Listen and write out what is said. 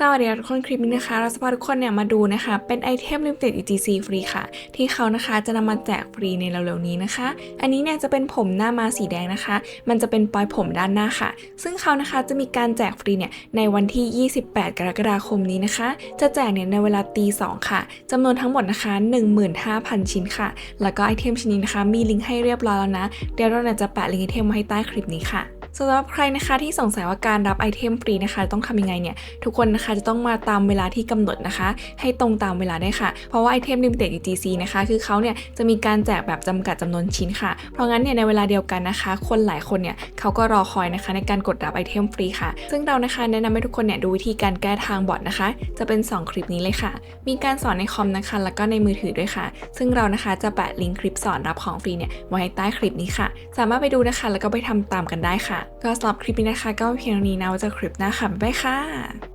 สวัสดีทุกคนคลิปนี้นะคะ เราจะพาทุกคนเนี่ยมาดูนะคะ เป็นไอเทม Limited ETC ฟรีค่ะ ที่เขานะคะจะนำมาแจกฟรีในเร็วๆนี้นะคะ อันนี้เนี่ยจะเป็นผมหน้ามาสีแดงนะคะ มันจะเป็นปลอยผมด้านหน้าค่ะ ซึ่งเขานะคะจะมีการแจกฟรีเนี่ยในวันที่ 28 กรกฎาคมนี้นะคะ จะแจกเนี่ยในเวลาตี2ค่ะจำนวนทั้งหมดนะคะ 15,000 ชิ้นค่ะ แล้วก็ไอเทมชิ้นนี้นะคะ มีลิงก์ให้เรียบร้อยแล้วนะ เดี๋ยวเราเนี่ยจะแปะลิงก์ไอเทมไว้ให้ใต้คลิปนี้ค่ะ สำหรับใครนะคะที่สงสัยว่าการรับไอเทมฟรีนะคะ ต้องทำยังไงเนี่ย ทุกคนนะคะจะต้องมาตามเวลาที่กำหนดนะคะ ให้ตรงตามเวลาได้ค่ะ เพราะว่าไอเทม Limited ETC นะคะ คือเขาเนี่ยจะมีการแจกแบบจำกัดจำนวนชิ้นค่ะ เพราะงั้นเนี่ยในเวลาเดียวกันนะคะ คนหลายคนเนี่ยเขาก็รอคอยนะคะ ในการกดรับไอเทมฟรีค่ะ ซึ่งเรานะคะแนะนำให้ทุกคนเนี่ยดูวิธีการแก้ทางบอทนะคะ จะเป็น 2 คลิปนี้เลยค่ะ มีการสอนในคอมนะคะ แล้วก็ในมือถือด้วยค่ะ ซึ่งเรานะคะจะแปะลิงก์คลิปสอนรับของฟรีเนี่ยไว้ให้ใต้คลิปนี้ค่ะ สามารถไปดูนะคะ แล้วก็ไปทำตามกันได้ค่ะก็สำหรับคลิปนี้นะคะ ก็เพียงเท่านี้นะไว้เจอคลิปหน้าค่ะบ๊ายบายค่ะ